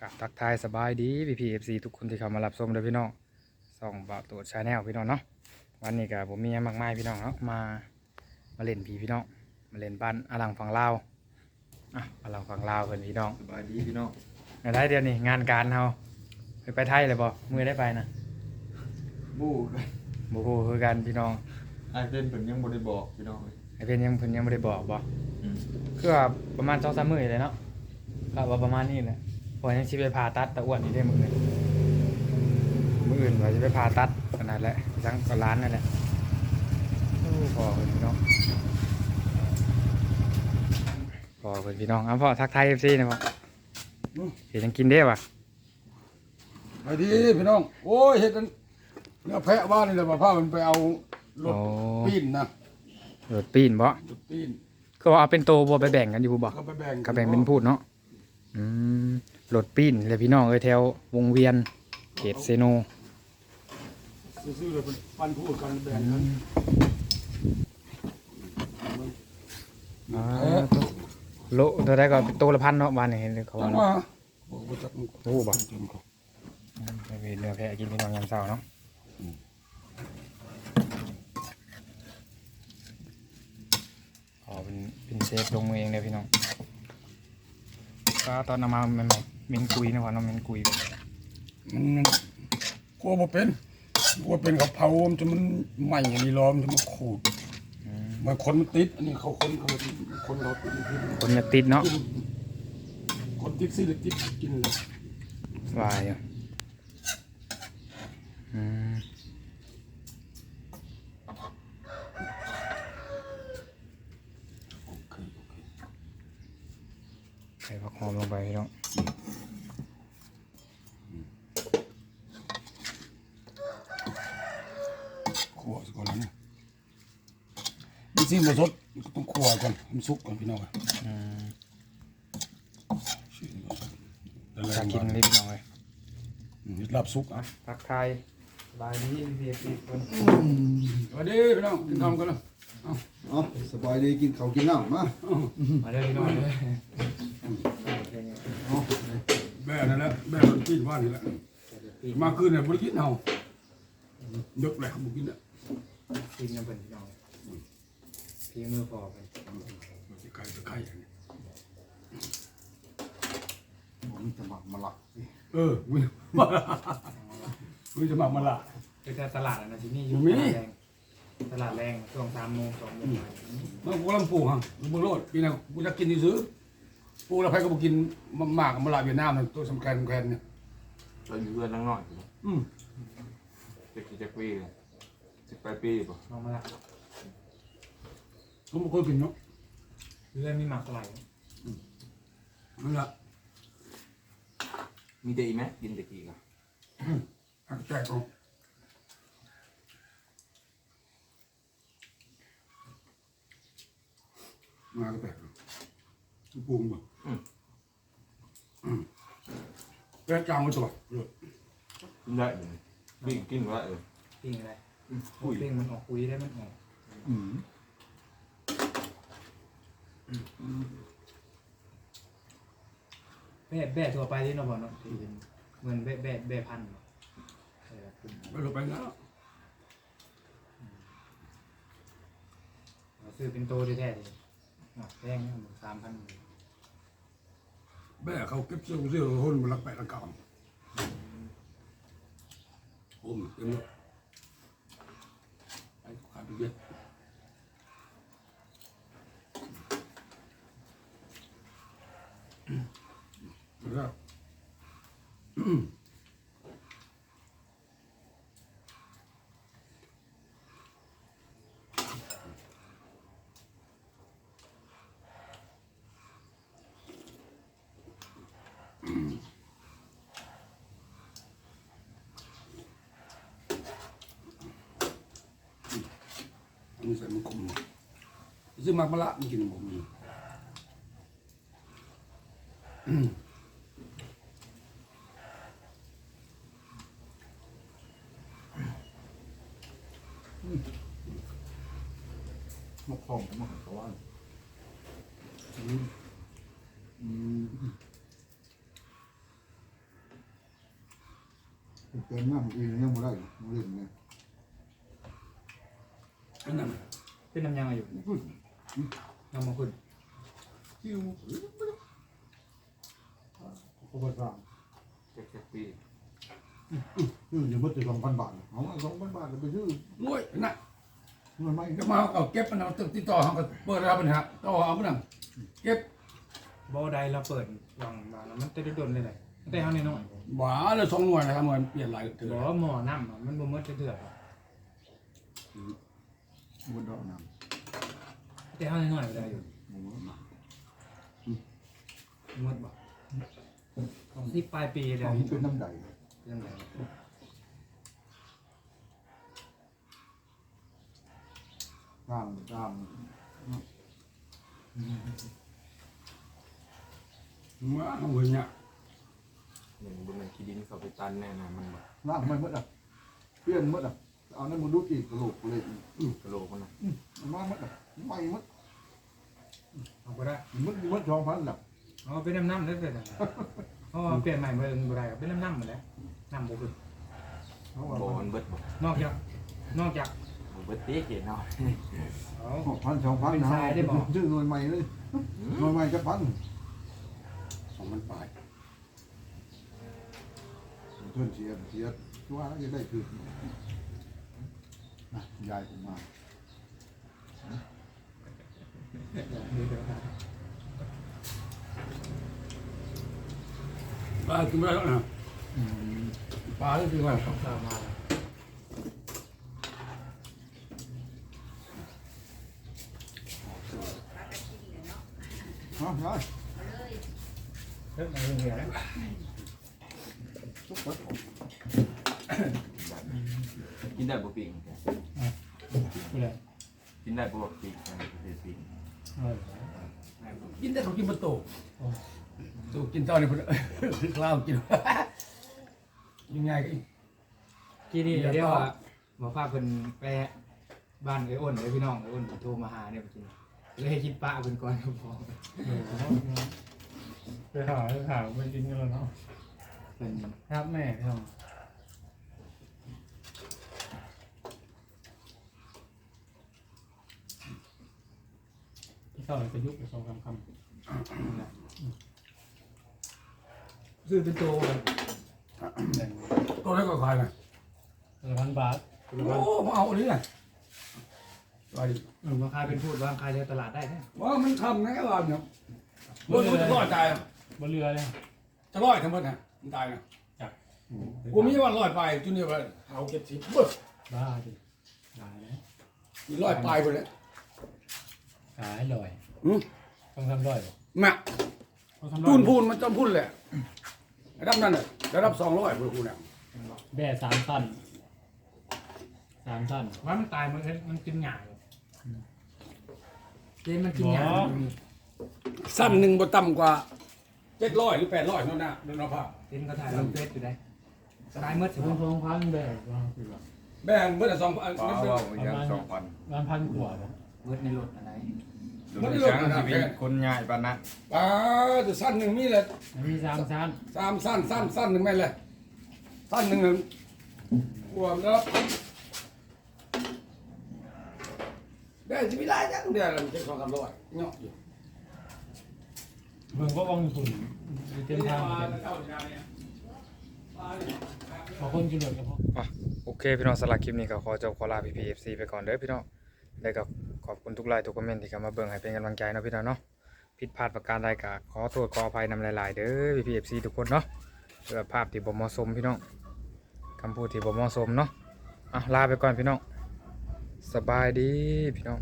กับทักทายสบายดีพี่พีเอฟซีทุกคนที่เข้ามารับชมเด้อพี่น้องส่องเบาตัวชาแนลพี่น้องเนาะวันนี้กับผมมีหยังมากมายพี่น้องเนาะมามาเล่นผีพี่น้องมาเล่นบ้านอลังฝั่งลาวอะอลังฝั่งลาวเพิ่นพี่น้องสบายดีพี่น้องในได้เดียวนี่งานการเฮาไปไปไทยเลยบ่มือได้ไปนะบู้บ่ฮู้คือกันพี่น้องไอเป็นเพิ่นยังบ่ได้บอกพี่น้องเลยไอ้เพิ่นยังเพิ่นยังบ่ได้บอกบ่อืมคือว่าประมาณ2-3มื้อเลยเนาะก็ว่าประมาณนี้แหละเพอยังสิไปผ่าตัดตะอ้วนนี่ได้มื้ออื่นมื้ออื่นว่าสิไปผ่าตัดขนาดแหละจังก็ร้านนั่นแหละโอ้พอเพิ่นพี่น้องพอเพิ่นพี่น้องเอาพ่อทักทาย FC นะพ่อเฮ็ดหยังกินเด้วะไปดีพี่น้อง โอ้ยเห็ดอันเนื้อแพะบ้านนี่แหละว่าพามันไปเอารถโอ้ปีนนะรถปีนบ่รถปีนก็ว่าเอาเป็นโตบ่ไปแบ่งกันอยู่บ่ก็ไปแบ่งก็แบ่งเป็นพูดเนาะอืม รถปีนเลยพี่น้องเอ้ยแถววงเวียนเขตเซโนซื้อๆเลยเป็นปันพูดกันแบ่งกันอ่าโลเท่าไดก็โตละพันเนาะบ้านนี่เห็นเขาจัว่างเนาะบอกว่าจักโอ้บ่อืมไปเนื้อแพะกินพี่น้องยามเช้าเนาะขอเป็นเป็นเซฟลงมือเองเลยพี่น้องก็ตอนเอามาใหม่ๆ เมนกุยนะว่าน้องเมนกุยมันกลัวบ่เป็นกลัวเป็นกับเผามันจะมันไหม้อันนี้ล้อมจะมันขูดอืมมันคนมันติดอันนี้เขาคนเขาติดคนเราติดกินคนจะติดเนาะคนติดสิติดกินเลย วายอยู่อืม โอเคโอเค ใส่ผักหอมลงไปพี่น้อง ขัวซะก่อนนะ นี่สิบ่สดต้องขัวก่อนมันสุกก่อนพี่น้องอะอืมชื่อบ่สดแต่อแรยากงกินก่อนนี่พี่น้องเลยอืมรับสุกอะทักทายสบายดีพี่พี่คนสวัสดีพี่น้องกินข้าวกันแล้วอ๋อสบายดีกินข้าวกินน้ำมามาเลยพี่น้องเลยแม่นั่นแหละแม่มันกินว่านนี่แหละมาคืนเนี่ยบ่ได้กินเฮาดึกแหละบ่กินอะกินน้ำเป็นพี่น้องเลย พี่มือพอไปมันสิไข่ตะไคร้อันนี้ผมจะหมักมาละเออมึงมึงจะมามาละคือแต่ตลาดอะนะที่นี่อยู่มีตลาดแรงตลาดแรงช่วงสามโมงสองโมงมากูกำลังปลูกฮะมึงโลดปีน่ะกูจะกินซื้อปลูกแล้วใครก็บ่กินมามากมาละเวียดนามนั่นตัวสำคัญสำคัญเนี่ยเราอยู่เพื่อนนั่งหน่อยอืมจะกี่จะปีเลยสิบแปดปีป่ะลองมาละ ผมบ่เคยกินเนาะเรื่องมีหมากไหลนั่นล่ะมีเดีไหมกินตะกี้กันหักแตกเอามาก็แตกเอาปรุงบ่อืมแกะจางไว้ตัวเลิศกินได้อยู่ปิ้งกินว่าเออปิ้งอะไรคุยปิ้งมันออกคุยได้มันออกอืม แบ่แบ่ทั่วไปที่เราบอกเนาะที่เป็นเหมือนแบ่แบ่แบ่พันธุ์เนาะเออขึ้นไปลงไปแล้วเราซื้อเป็นโตแท้ๆเลยหนักแพงนะสามพันแม่เขาเก็บเสื้อเสื้อหุ่นมาลักแปะละกำโอ้มเต็มเลยไอ้ขาดไปเยอะ ใส่มันคมซื้อมากมาละมันกินผมนี่มะพร้าวมะขามเต็มหน้าอีกยังบ่ได้บ่เล่นเนี่ย อันนั้นเป็นน้ำยังอยู่น้ำมังคุดคิวปกติว่าเจ็ดสิบปีชื่ออยู่บ่ถึง2,000บาทเอา2,000บาทไปชื่อรวยนะเงินไม่ก็มาเอาเก็บมันเอาติดต่อเขาก็เปิดรับปัญหาต่อเอาไปนั่นเก็บบ่ได้เราเปิดวางมาแล้วมันจะโดนเลยเลยแต่เฮาน้อยหวาเลยสองหน่วยนะครับมันเปลี่ยนหลายๆเถื่บ่อหม้อน้ำอะมันบ่หมดจะเถื่อ บ่ดอกน้แต่เฮาน้อยๆได้อยู่ำบ่น้หมดบ่ที่ปลายปีำแล้ขวองเป็นน้ำใดยังไงตามตามว่าเอาเงินเนี่ยหนึ่งบนนั้นขี้ดินเขาไปตันแน่นะมันแบบล้างไม่หมดอะเปลี่ยนหมดอะ เอานั่นมาดูกี่กระโหลกเลยกระโหลกมันนะมันมาหมดอะไม่หมดเอาก็ได้หมดหมด2,000ล่ะเอาเป็นน้ำน้ำได้เป็นอะเพราะว่าเปลี่ยนใหม่เมื่อบ่ได้เป็นน้ำน้ำหมดแล้วน้ำบ่ขึ้นเขาว่บมันเบิดบ่นอกจากนอกจากบ่เบิดตีเห็นเนาะเอพันสองพันนะชื่อหน่วยใหม่เลยหน่วยใหม่จะพันสองพันปลายเพื่อนเสียเสียว่าจะได้คือ นยายผมมาปลากินไม่ได้แล้วนะปลาที่คือว่าตามมาฮะยายเริ่มมาเรื่อยๆแล้วทุกคนกิ นได้บ่ปิ่งกูเลยกินได้บ่ปิ่งกันประเภทปิ่งเออกินได้เขากินประตูตูกินตอนนี้เพิ่นกล้าวกินยังไงกันกี่ดีเดี๋ยวว่าหมอฟ้าเพิ่นไปบ้านไอ้อ้นไอ้พี่น้องไอ้อ้นโทรมาหาเนี่ยเมื่อกี้เลยให้คิดป้าเพิ่นก่อนก็พอไปหาไปหาไปกินกันแล้วเนาะเพิ่นครับแม่พี่น้อง พี่สาวจะยุบไปสองคำคซื้อเป็นโตเลยำแบ่งตัวเล็กก็ขายนะละพันบาทโอ้มาเอาอันนี้นะไปดิเออมาขายเป็นพูดวางขายในตลาดได้แท้ว่ามันทำไงล่ะเนี่ยบนมันจะรอดตายอะบนเรือเลยจะรอดทั้งหมดนะมันตายนะกูมีวันรอดไปจุนี่ว่าเอาเก็บสิบเบ้อบ้าดิขายนะมีรอดไปไปเลย ขายลอยอืมต้องทำลอยแม่ต้องทำลอพูยนพูนมันต้องพูนแหละระดับนั้นน่ะระดับสองร้อยพูนเนี่ยแบ่สามตันสามตันว่ามันตายมันมันกินหญ้าอยู่เจนมันกินหญ้าบ่สั้นหนึ่งบ่ต่ำกว่าเจ็ดร้อยหรือแปดร้อยนั่นนะเดินเอาผ้าเจนเขาถ่ายลงเฟซอยู่ได้ตายเมื่อสิสบองสองพันแบ่ว่าคือว่าแบ่งเมื่อสองพันว้าวว้าวยังสองพันวันพันกว่าบ่ เมื่อในรถอะไรมันไม่ลดนะชีวิตคนง่ายปานนั้นป้าจะสั้นหนึ่งมีเลยมันมีสามชั้นสามสั้นสั้นสั้นหนึ่งแม่นเลยสั้นหนึ่งหนึ่งรวมแล้วได้จะไม่ได้จังเดียวมันจะสองสามร้อยเนาะอยู่เมืองก็วางทุนอยู่เต็มทางพอคนกินเลยก็พออะโอเค พี่น้องสำหรับคลิปนี้ก็ขอจบขอลาพี่พีเอฟซีไปก่อนเด้อพี่น้อง แล้วก็ขอบคุณทุกไลน์ทุกคอมเมนต์ที่เข้ามาเบิ่งให้เป็นกำลังใจนะพี่น้องเนาะผิดพลาดประการใดก็ขอโทษขออภัยนำหลาย ๆ เด้อพี่พีเอฟซีทุกคนเนาะเพื่อภาพที่บ่เหมาะสมพี่น้องคำพูดที่บ่เหมาะสมเนาะอะลาไปก่อนพี่น้องสบายดีพี่น้อง